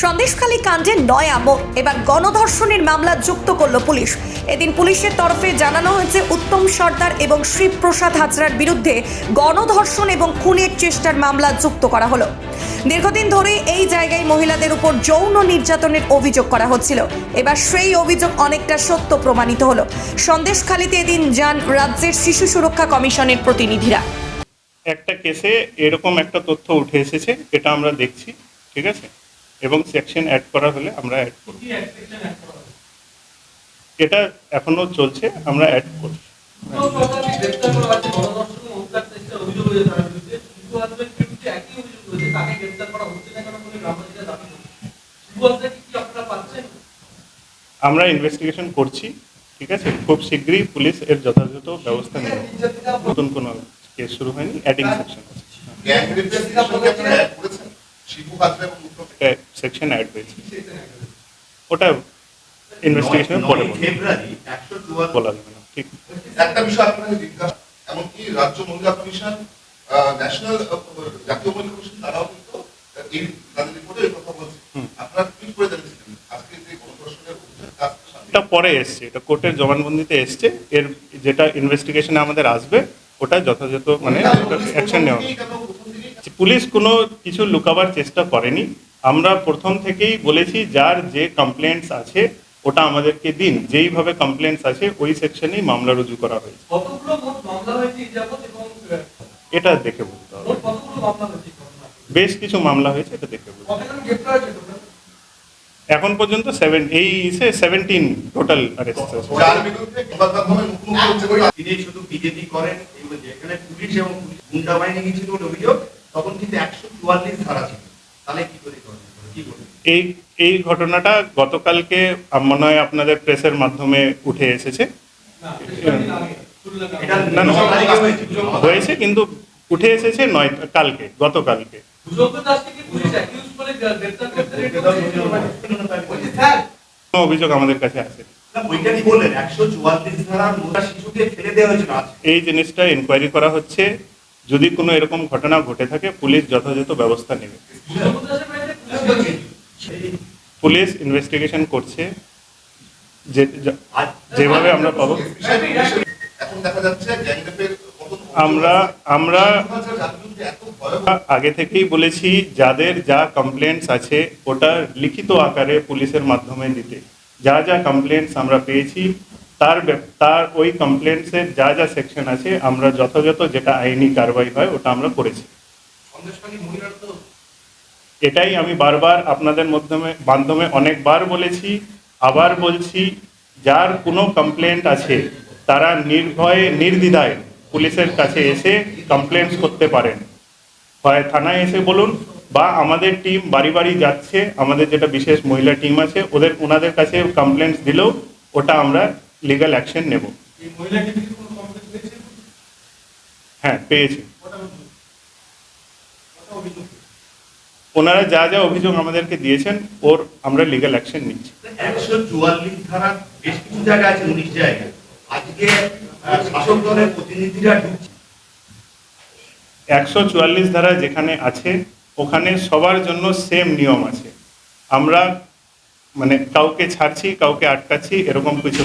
সন্দেশখালী কাণ্ডে নয় আমর এবার গণধর্ষণের মামলা যুক্ত করল পুলিশ। এদিন পুলিশের তরফে জানানো হয়েছে, উত্তম সর্দার এবং শিবপ্রসাদ হাজরার বিরুদ্ধে গণধর্ষণ এবং খুনের চেষ্টার মামলা যুক্ত করা হলো। দীর্ঘদিন ধরে এই জায়গায় মহিলাদের উপর যৌন নির্যাতনের অভিযোগ করা হচ্ছিল। এবার সেই অভিযোগ অনেকটা সত্য প্রমাণিত হলো। সন্দেশখালীতে এদিন যান রাজ্যের শিশু সুরক্ষা কমিশনের প্রতিনিধিরা। একটা কেসে এরকম একটা তথ্য উঠে এসেছে এটা আমরা দেখছি, ঠিক আছে? এবং সেকশন অ্যাড করা হলে আমরা অ্যাড করব। এটা এখনও চলছে, আমরা অ্যাড করব। আমরা ইনভেস্টিগেশন করছি, ঠিক আছে? খুব শীঘ্রই পুলিশ এর যথাযথ ব্যবস্থা নেবে। নতুন কোনো কেস শুরু হয়নি adding section gang section add হয়েছে ওটা ইনভেস্টিগেশনের পরে বলা যাবে না ঠিক। একটা বিষয় আপনাকে জিজ্ঞাসা এমনকি রাজ্য মহিলা কমিশন ন্যাশনাল জাতীয় মহিলা কমিশন তারাও কিন্তু আহ, এই তাদের রিপোর্টে এই কথা বলছে। হুম। আপনারা টুইট করে জানিয়েছিলেন আজকে যে গণধর্ষণের অভিযোগ কাজটা সামনে এটা পরে এসছে এটা কোর্টের জবানবন্দিতে এসছে। এর যেটা ইনভেস্টিগেশনে আমাদের আসবে ওটা যথাযথ মানে অ্যাকশন নেওয়া হবে। কেন প্রথম দিকেই পুলিশ কোনো কিছু লুকাবার চেষ্টা করেনি। আমরা প্রথম থেকেই বলেছি যার যে কমপ্লেন্টস আছে ওটা আমাদেরকে দিন। যেইভাবে কমপ্লেন্টস আছে ওই সেকশনেই মামলা রুজু করা হয়েছে। এটা দেখে বলতে হবে? বেশ কিছু মামলা হয়েছে এটা দেখে বলতে? এখন পর্যন্ত সেভেন এই ইসে সেভেন্টিন টোটাল অ্যারেস্ট তিনি শুধু বিজেপি করেন যেখানে পুলিশ এবং গুন্ডা বাহিনী অভিযোগ। তখন কিন্তু একশো চুয়াল্লিশ ধারা ছিল। তাহলে কি করে এই এই ঘটনাটা গতকালকে মনে হয় আপনাদের প্রেসের মাধ্যমে উঠে এসেছে। হয়েছে। কিন্তু উঠে এসেছে নয় কালকে গতকালকে। অভিযোগ আমাদের কাছে আজ এই জিনিসটা ইনকোয়ারি করা হচ্ছে। যদি কোনো এরকম ঘটনা ঘটে থাকে, পুলিশ যথাযথ ব্যবস্থা নেবে। পুলিশ ইনভেস্টিগেশন করছে যেভাবে আমরা পাবো। আমরা আমরা আগে থেকেই বলেছি, যাদের যা কমপ্লেন্টস আছে, ওটা লিখিত আকারে পুলিশের মাধ্যমে দিতে। যা যা কমপ্লেন্টস আমরা পেয়েছি তার তার ওই কমপ্লেন্টসের যা যা সেকশন আছে আমরা যথাযথ যেটা আইনি কারবাই হয় ওটা আমরা করেছি। এটাই আমি বারবার আপনাদের মাধ্যমে মাধ্যমে অনেকবার বলেছি আবার বলছি যার কোনো কমপ্লেন্ট আছে তারা নির্ভয়ে নির্দ্বিধায় পুলিশের কাছে এসে কমপ্লেন্টস করতে পারেন। হয় থানায় এসে বলুন বা আমাদের টিম বাড়ি বাড়ি যাচ্ছে আমাদের যেটা বিশেষ মহিলা টিম আছে ওদের ওনাদের কাছে কমপ্লেন্টস দিলেও ওটা আমরা লিগ্যাল অ্যাকশন নেব। হ্যাঁ পেয়েছি। ওনারা যা যা অভিযোগ আমাদেরকে দিয়েছেন ওর আমরা লিগাল অ্যাকশন নিচ্ছি। একশো চুয়াল্লিশ ধারা বেশ কিছু জায়গা আছে উনিশ জায়গায়। আজকে শাসক দলের প্রতিনিধিরা ঢুকছে। একশো চুয়াল্লিশ ধারা যেখানে আছে ওখানে সবার জন্য সেম নিয়ম আছে। আমরা মানে কাউকে ছাড়ছি কাউকে আটকাচ্ছি এরকম কিছু